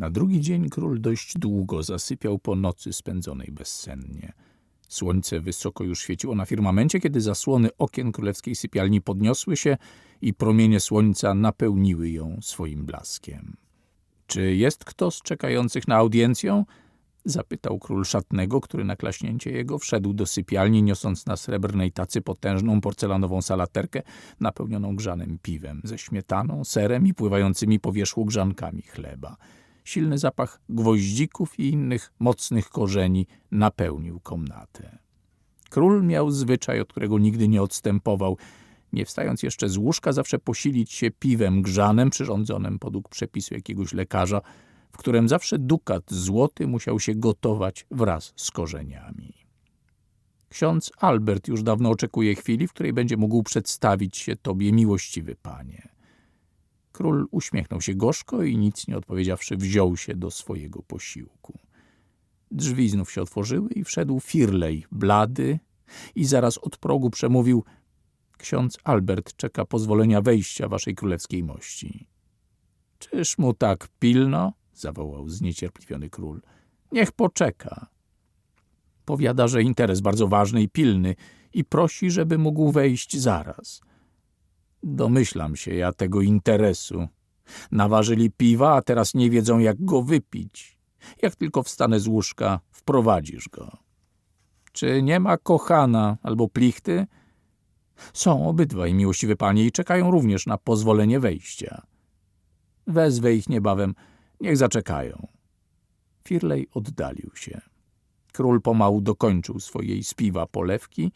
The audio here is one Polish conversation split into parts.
Na drugi dzień król dość długo zasypiał po nocy spędzonej bezsennie. Słońce wysoko już świeciło na firmamencie, kiedy zasłony okien królewskiej sypialni podniosły się i promienie słońca napełniły ją swoim blaskiem. Czy jest kto z czekających na audiencję? Zapytał król szatnego, który na klaśnięcie jego wszedł do sypialni, niosąc na srebrnej tacy potężną porcelanową salaterkę napełnioną grzanym piwem, ze śmietaną, serem i pływającymi po wierzchu grzankami chleba. Silny zapach gwoździków i innych mocnych korzeni napełnił komnatę. Król miał zwyczaj, od którego nigdy nie odstępował, nie wstając jeszcze z łóżka, zawsze posilić się piwem grzanem przyrządzonym podług przepisu jakiegoś lekarza, w którym zawsze dukat złoty musiał się gotować wraz z korzeniami. Ksiądz Albert już dawno oczekuje chwili, w której będzie mógł przedstawić się tobie, miłościwy panie. Król uśmiechnął się gorzko i nic nie odpowiedziawszy, wziął się do swojego posiłku. Drzwi znów się otworzyły i wszedł Firlej, blady, i zaraz od progu przemówił Ksiądz Albert czeka pozwolenia wejścia waszej królewskiej mości. Czyż mu tak pilno? zawołał zniecierpliwiony król. Niech poczeka. Powiada, że interes bardzo ważny i pilny i prosi, żeby mógł wejść zaraz. Domyślam się ja tego interesu. Naważyli piwa, a teraz nie wiedzą, jak go wypić. Jak tylko wstanę z łóżka, wprowadzisz go. Czy nie ma kochana albo plichty? Są obydwaj, miłościwy panie, i czekają również na pozwolenie wejścia. Wezwę ich niebawem, niech zaczekają. Firlej oddalił się. Król pomału dokończył swojej spiwa polewki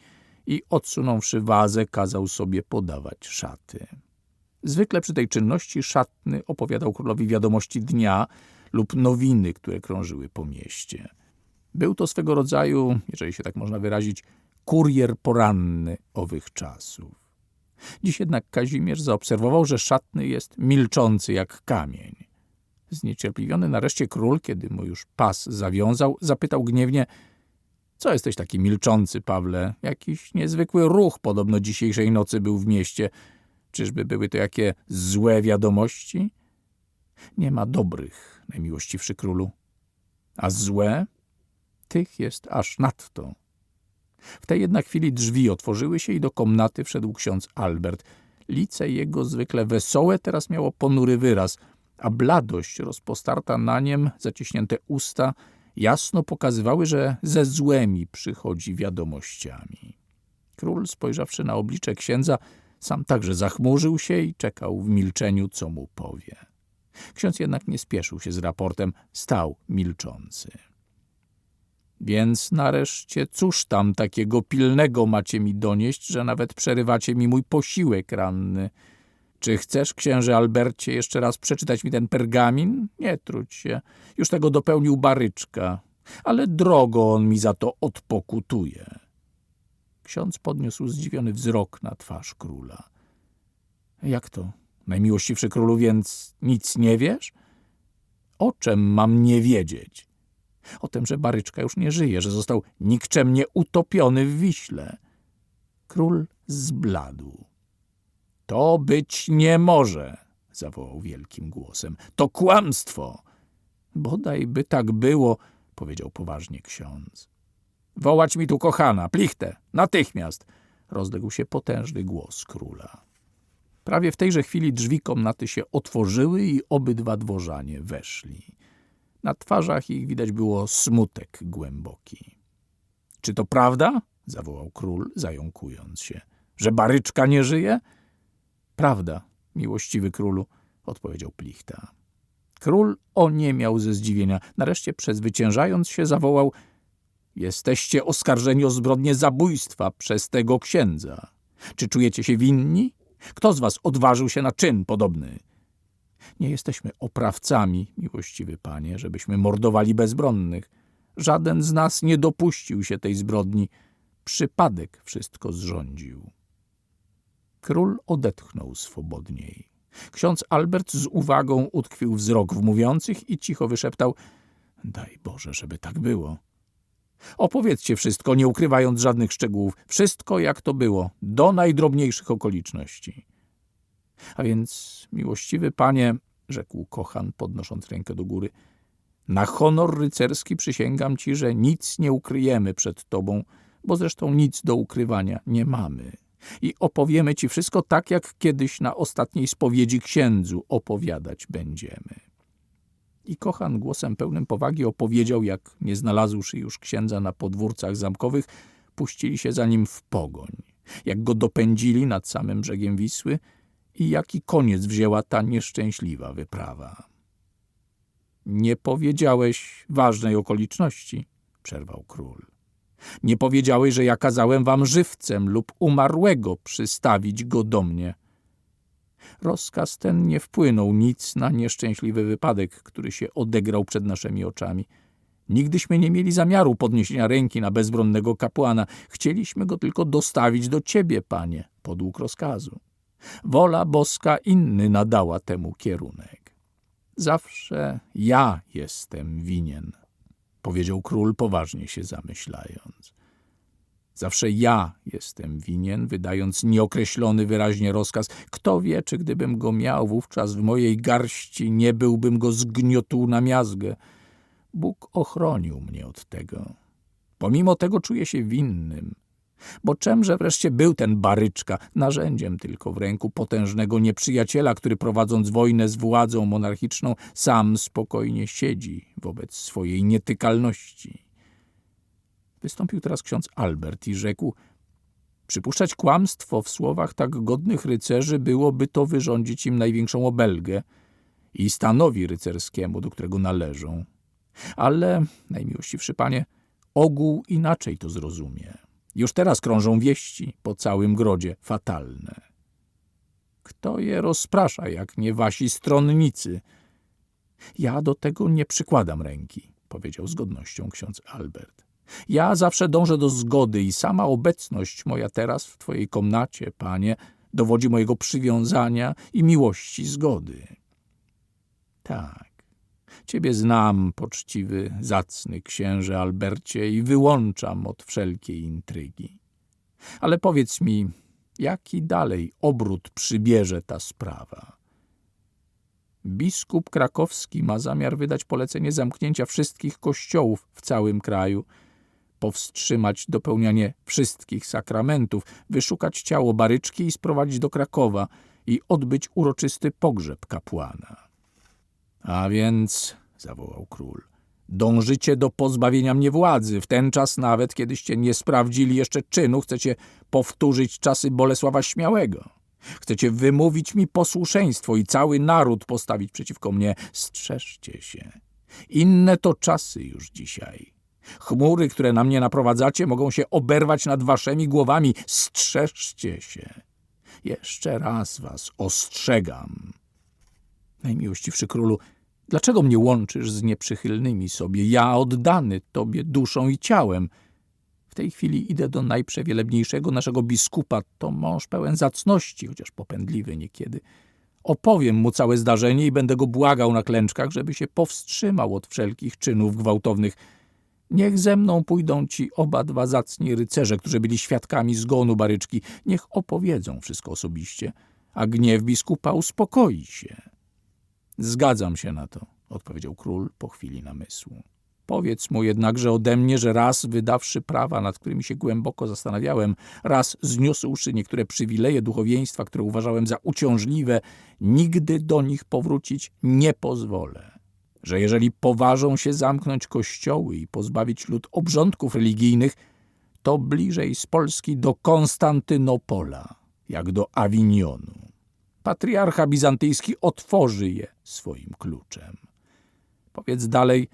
i odsunąwszy wazę, kazał sobie podawać szaty. Zwykle przy tej czynności szatny opowiadał królowi wiadomości dnia lub nowiny, które krążyły po mieście. Był to swego rodzaju, jeżeli się tak można wyrazić, kurier poranny owych czasów. Dziś jednak Kazimierz zaobserwował, że szatny jest milczący jak kamień. Zniecierpliwiony nareszcie król, kiedy mu już pas zawiązał, zapytał gniewnie – co jesteś taki milczący, Pawle? Jakiś niezwykły ruch podobno dzisiejszej nocy był w mieście. Czyżby były to jakie złe wiadomości? Nie ma dobrych, najmiłościwszy królu. A złe? Tych jest aż nadto. W tej jednak chwili drzwi otworzyły się i do komnaty wszedł ksiądz Albert. Lice jego zwykle wesołe teraz miało ponury wyraz, a bladość rozpostarta na niem, zaciśnięte usta – jasno pokazywały, że ze złymi przychodzi wiadomościami. Król, spojrzawszy na oblicze księdza, sam także zachmurzył się i czekał w milczeniu, co mu powie. Ksiądz jednak nie spieszył się z raportem, stał milczący. Więc nareszcie cóż tam takiego pilnego macie mi donieść, że nawet przerywacie mi mój posiłek ranny? Czy chcesz, księże Albercie, jeszcze raz przeczytać mi ten pergamin? Nie trudź się. Już tego dopełnił baryczka, ale drogo on mi za to odpokutuje. Ksiądz podniósł zdziwiony wzrok na twarz króla. Jak to, najmiłościwszy królu, więc nic nie wiesz? O czym mam nie wiedzieć? O tym, że baryczka już nie żyje, że został nikczemnie utopiony w Wiśle. Król zbladł. To być nie może, zawołał wielkim głosem. To kłamstwo. Bodaj by tak było, powiedział poważnie ksiądz. Wołać mi tu kochana, plichtę, natychmiast, rozległ się potężny głos króla. Prawie w tejże chwili drzwi komnaty się otworzyły i obydwa dworzanie weszli. Na twarzach ich widać było smutek głęboki. Czy to prawda? zawołał król, zająkując się. Że baryczka nie żyje? Prawda, miłościwy królu, odpowiedział Plichta. Król oniemiał ze zdziwienia. Nareszcie przezwyciężając się zawołał Jesteście oskarżeni o zbrodnię zabójstwa przez tego księdza. Czy czujecie się winni? Kto z was odważył się na czyn podobny? Nie jesteśmy oprawcami, miłościwy panie, żebyśmy mordowali bezbronnych. Żaden z nas nie dopuścił się tej zbrodni. Przypadek wszystko zrządził. Król odetchnął swobodniej. Ksiądz Albert z uwagą utkwił wzrok w mówiących i cicho wyszeptał – daj Boże, żeby tak było. Opowiedzcie wszystko, nie ukrywając żadnych szczegółów. Wszystko, jak to było, do najdrobniejszych okoliczności. A więc, miłościwy panie, rzekł kochan, podnosząc rękę do góry, Na honor rycerski przysięgam ci, że nic nie ukryjemy przed tobą, bo zresztą nic do ukrywania nie mamy. I opowiemy ci wszystko tak, jak kiedyś na ostatniej spowiedzi księdzu opowiadać będziemy. I kochan głosem pełnym powagi opowiedział, jak nie znalazłszy już księdza na podwórcach zamkowych, puścili się za nim w pogoń, jak go dopędzili nad samym brzegiem Wisły i jaki koniec wzięła ta nieszczęśliwa wyprawa. Nie powiedziałeś ważnej okoliczności, przerwał król. Nie powiedziałeś, że ja kazałem wam żywcem lub umarłego przystawić go do mnie. Rozkaz ten nie wpłynął nic na nieszczęśliwy wypadek, który się odegrał przed naszymi oczami. Nigdyśmy nie mieli zamiaru podniesienia ręki na bezbronnego kapłana. Chcieliśmy go tylko dostawić do ciebie, panie, podług rozkazu. Wola boska inny nadała temu kierunek. Zawsze ja jestem winien, powiedział król poważnie się zamyślając. Zawsze ja jestem winien, wydając nieokreślony wyraźnie rozkaz. Kto wie, czy gdybym go miał wówczas w mojej garści, nie byłbym go zgniotł na miazgę. Bóg ochronił mnie od tego. Pomimo tego czuję się winnym. Bo czemże wreszcie był ten baryczka, narzędziem tylko w ręku potężnego nieprzyjaciela, który prowadząc wojnę z władzą monarchiczną, sam spokojnie siedzi wobec swojej nietykalności. Wystąpił teraz ksiądz Albert i rzekł: Przypuszczać kłamstwo w słowach tak godnych rycerzy byłoby to wyrządzić im największą obelgę i stanowi rycerskiemu, do którego należą. Ale, najmiłościwszy panie, ogół inaczej to zrozumie. Już teraz krążą wieści po całym grodzie fatalne. Kto je rozprasza, jak nie wasi stronnicy? Ja do tego nie przykładam ręki, powiedział z godnością ksiądz Albert. Ja zawsze dążę do zgody i sama obecność moja teraz w twojej komnacie, panie, dowodzi mojego przywiązania i miłości zgody. Tak, ciebie znam, poczciwy, zacny księże Albercie i wyłączam od wszelkiej intrygi. Ale powiedz mi, jaki dalej obrót przybierze ta sprawa? Biskup krakowski ma zamiar wydać polecenie zamknięcia wszystkich kościołów w całym kraju – powstrzymać dopełnianie wszystkich sakramentów, wyszukać ciało Baryczki i sprowadzić do Krakowa i odbyć uroczysty pogrzeb kapłana. A więc, zawołał król, dążycie do pozbawienia mnie władzy. W ten czas nawet, kiedyście nie sprawdzili jeszcze czynu, chcecie powtórzyć czasy Bolesława Śmiałego. Chcecie wymówić mi posłuszeństwo i cały naród postawić przeciwko mnie. Strzeżcie się. Inne to czasy już dzisiaj. Chmury, które na mnie naprowadzacie, mogą się oberwać nad waszymi głowami. Strzeżcie się. Jeszcze raz was ostrzegam. Najmiłościwszy królu, dlaczego mnie łączysz z nieprzychylnymi sobie? Ja oddany tobie duszą i ciałem. W tej chwili idę do najprzewielebniejszego naszego biskupa. To mąż pełen zacności, chociaż popędliwy niekiedy. Opowiem mu całe zdarzenie i będę go błagał na klęczkach, żeby się powstrzymał od wszelkich czynów gwałtownych – Niech ze mną pójdą ci oba dwa zacni rycerze, którzy byli świadkami zgonu Baryczki. Niech opowiedzą wszystko osobiście, a gniew biskupa uspokoi się. Zgadzam się na to, odpowiedział król po chwili namysłu. Powiedz mu jednakże ode mnie, że raz wydawszy prawa, nad którymi się głęboko zastanawiałem, raz zniósłszy niektóre przywileje duchowieństwa, które uważałem za uciążliwe, nigdy do nich powrócić nie pozwolę że jeżeli poważą się zamknąć kościoły i pozbawić lud obrządków religijnych, to bliżej z Polski do Konstantynopola, jak do Awinionu. Patriarcha bizantyjski otworzy je swoim kluczem. Powiedz dalej,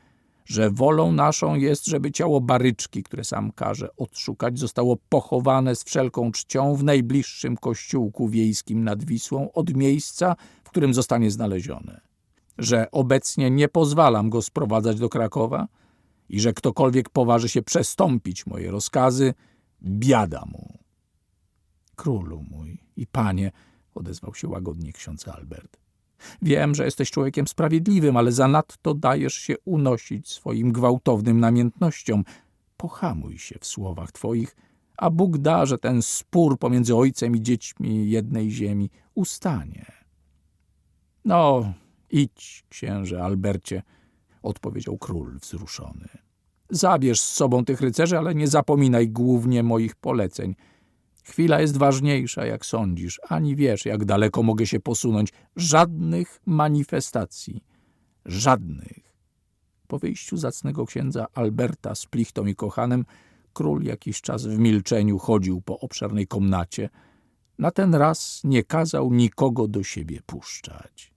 że wolą naszą jest, żeby ciało Baryczki, które sam każe odszukać, zostało pochowane z wszelką czcią w najbliższym kościółku wiejskim nad Wisłą od miejsca, w którym zostanie znalezione że obecnie nie pozwalam go sprowadzać do Krakowa i że ktokolwiek poważy się przestąpić moje rozkazy, biada mu. Królu mój i panie, odezwał się łagodnie ksiądz Albert. Wiem, że jesteś człowiekiem sprawiedliwym, ale zanadto dajesz się unosić swoim gwałtownym namiętnościom. Pohamuj się w słowach twoich, a Bóg da, że ten spór pomiędzy ojcem i dziećmi jednej ziemi ustanie. No, Idź, księże Albercie, odpowiedział król wzruszony. Zabierz z sobą tych rycerzy, ale nie zapominaj głównie moich poleceń. Chwila jest ważniejsza, jak sądzisz, ani wiesz, jak daleko mogę się posunąć. Żadnych manifestacji. Żadnych. Po wyjściu zacnego księdza Alberta z plichtą i kochanem, król jakiś czas w milczeniu chodził po obszernej komnacie. Na ten raz nie kazał nikogo do siebie puszczać.